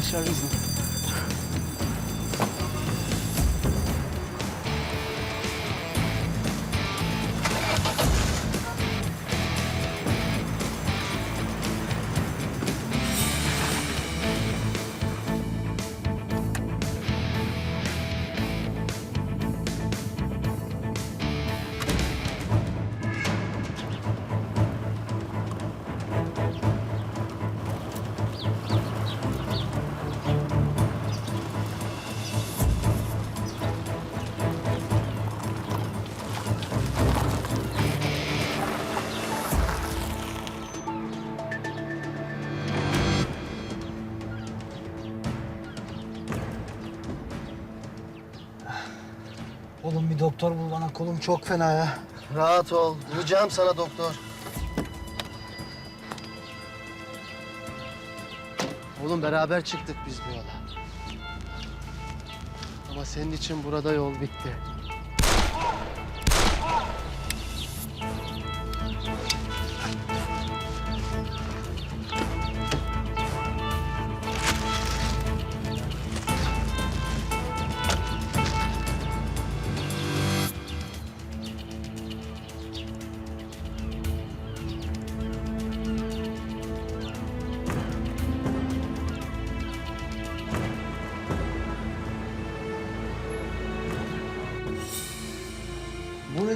ilaçlar bizde. Oğlum bir doktor bul bana kolum çok fena ya. Rahat ol. Bulacağım sana doktor. Oğlum beraber çıktık biz bu yola. Ama senin için burada yol bitti.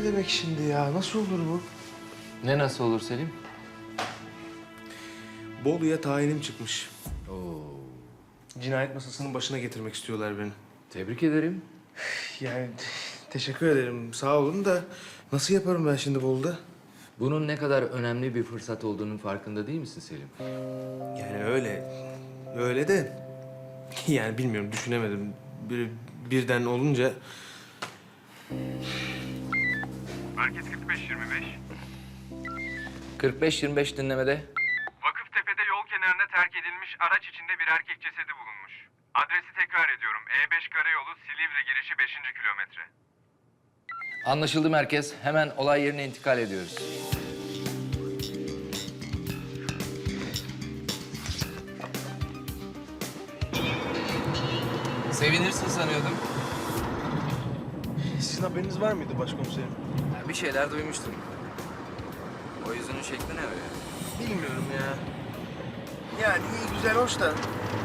Ne demek şimdi ya? Nasıl olur bu? Ne nasıl olur Selim? Bolu'ya tayinim çıkmış. Cinayet masasının başına getirmek istiyorlar beni. Tebrik ederim. Yani teşekkür ederim. Sağ olun da nasıl yaparım ben şimdi Bolu'da? Bunun ne kadar önemli bir fırsat olduğunun farkında değil misin Selim? Yani öyle. Öyle de yani bilmiyorum düşünemedim. Bir, birden olunca Merkez 45-25. 45-25 dinlemede. Vakıftepe'de yol kenarında terk edilmiş araç içinde bir erkek cesedi bulunmuş. Adresi tekrar ediyorum. E5 Karayolu Silivri girişi 5. kilometre. Anlaşıldı merkez. Hemen olay yerine intikal ediyoruz. Sevinirsin sanıyordum. sizin haberiniz var mıydı başkomiserim? Bir şeyler duymuştum. O yüzünün şekli ne öyle? Bilmiyorum ya. Yani iyi güzel hoş da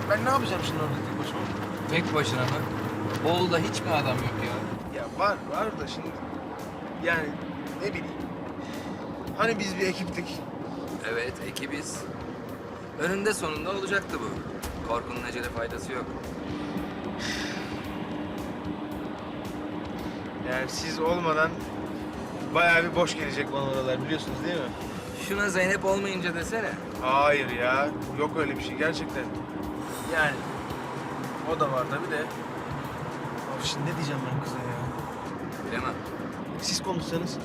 ben ne yapacağım şimdi orada tek başıma? Tek başına mı? Bolu'da hiç mi adam yok ya? Ya var var da şimdi yani ne bileyim. Hani biz bir ekiptik. Evet, ekibiz. Önünde sonunda olacaktı bu. Korkunun acele faydası yok. Yani siz olmadan bayağı bir boş gelecek bana oralar biliyorsunuz değil mi? Şuna Zeynep olmayınca desene. Hayır ya. Yok öyle bir şey gerçekten. Yani o da var tabii de. Of şimdi ne diyeceğim ben kıza ya? Bilemem. Siz konuşsanız.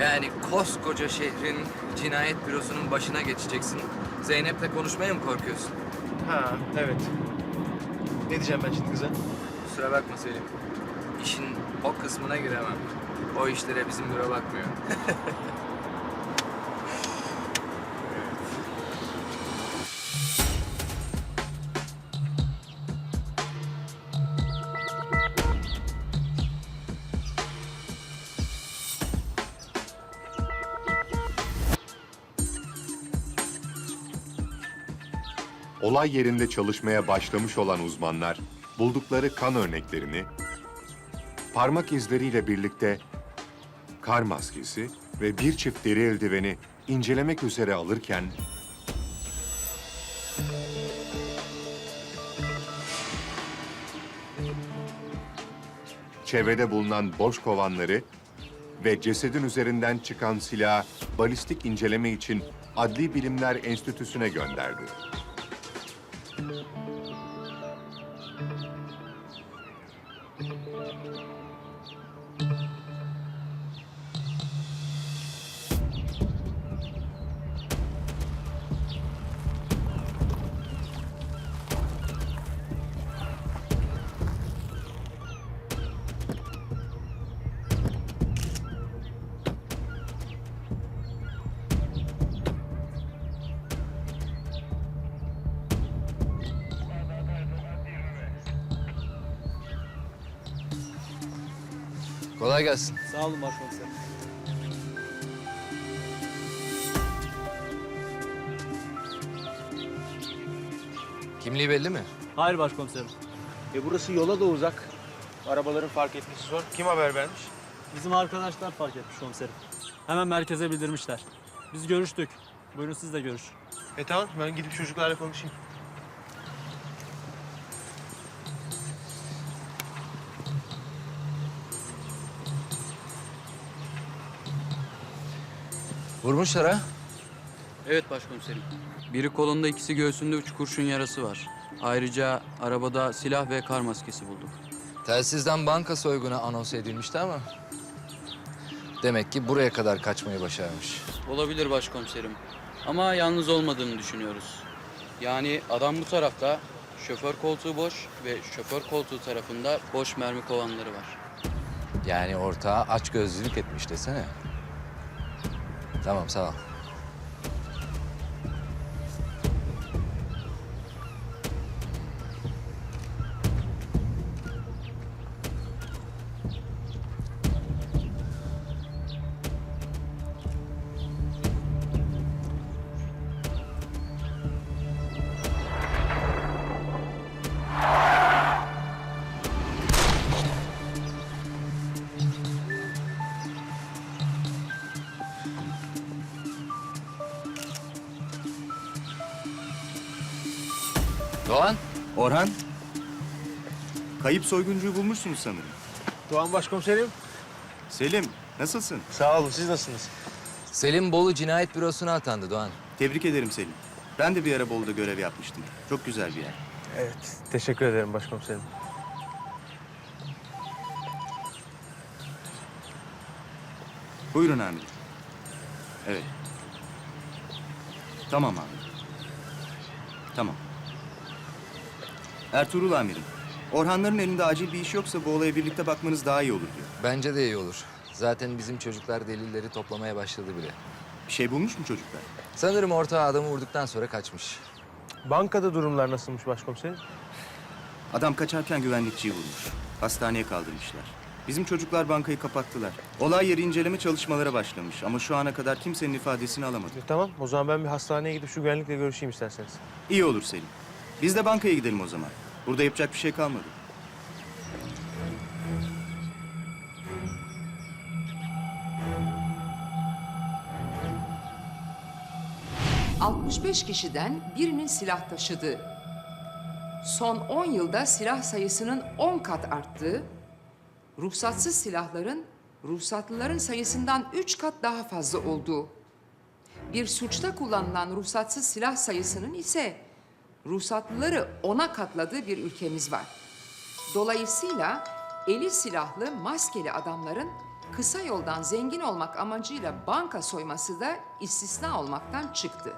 Yani koskoca şehrin cinayet bürosunun başına geçeceksin. Zeynep'le konuşmaya mı korkuyorsun? Ha evet. Ne diyeceğim ben şimdi kıza? Kusura bakma Selim. İşin o kısmına giremem. O işlere bizim büro bakmıyor. Olay yerinde çalışmaya başlamış olan uzmanlar buldukları kan örneklerini parmak izleriyle birlikte kar maskesi ve bir çift deri eldiveni incelemek üzere alırken çevrede bulunan boş kovanları ve cesedin üzerinden çıkan silahı balistik inceleme için Adli Bilimler Enstitüsü'ne gönderdi. Kolay gelsin. Sağ olun başkomiserim. Kimliği belli mi? Hayır başkomiserim. E burası yola da uzak. Arabaların fark etmesi zor. Kim haber vermiş? Bizim arkadaşlar fark etmiş komiserim. Hemen merkeze bildirmişler. Biz görüştük. Buyurun siz de görüş. E tamam ben gidip çocuklarla konuşayım. Vurmuşlar ha? Evet başkomiserim. Biri kolunda ikisi göğsünde üç kurşun yarası var. Ayrıca arabada silah ve kar maskesi bulduk. Telsizden banka soygunu anons edilmişti ama... Demek ki buraya kadar kaçmayı başarmış. Olabilir başkomiserim. Ama yalnız olmadığını düşünüyoruz. Yani adam bu tarafta, şoför koltuğu boş ve şoför koltuğu tarafında boş mermi kovanları var. Yani ortağa aç gözlülük etmiş desene. Tamam sağ ol. Doğan. Orhan, kayıp soyguncuyu bulmuşsunuz sanırım. Doğan başkomiserim. Selim, nasılsın? Sağ olun. Siz nasılsınız? Selim Bolu Cinayet Bürosu'na atandı Doğan. Tebrik ederim Selim. Ben de bir ara Bolu'da görev yapmıştım. Çok güzel bir yer. Evet. Teşekkür ederim başkomiserim. Buyurun amirim. Evet. Tamam amirim. Tamam. Ertuğrul amirim. Orhanların elinde acil bir iş yoksa bu olaya birlikte bakmanız daha iyi olur diyor. Bence de iyi olur. Zaten bizim çocuklar delilleri toplamaya başladı bile. Bir şey bulmuş mu çocuklar? Sanırım ortağı adamı vurduktan sonra kaçmış. Bankada durumlar nasılmış başkomiserim? Adam kaçarken güvenlikçiyi vurmuş. Hastaneye kaldırmışlar. Bizim çocuklar bankayı kapattılar. Olay yeri inceleme çalışmalara başlamış ama şu ana kadar kimsenin ifadesini alamadı. E, tamam. O zaman ben bir hastaneye gidip şu güvenlikle görüşeyim isterseniz. İyi olur Selim. Biz de bankaya gidelim o zaman. Burada yapacak bir şey kalmadı. – 65 kişiden birinin silah taşıdığı, son 10 yılda silah sayısının 10 kat arttığı, ruhsatsız silahların ruhsatlıların sayısından 3 kat daha fazla olduğu, bir suçta kullanılan ruhsatsız silah sayısının ise ruhsatlıları ona katladığı bir ülkemiz var. Dolayısıyla eli silahlı, maskeli adamların kısa yoldan zengin olmak amacıyla banka soyması da istisna olmaktan çıktı.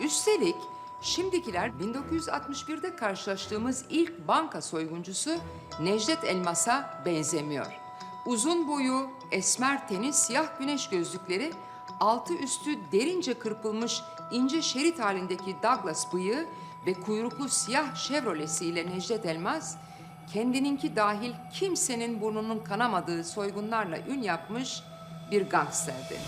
Üstelik şimdikiler 1961'de karşılaştığımız ilk banka soyguncusu Necdet Elmas'a benzemiyor. Uzun boyu, esmer teni, siyah güneş gözlükleri, altı üstü derince kırpılmış ince şerit halindeki Douglas bıyığı ve kuyruklu siyah Chevrolet'siyle Necdet Elmas, kendininki dahil kimsenin burnunun kanamadığı soygunlarla ün yapmış bir gangsterdi.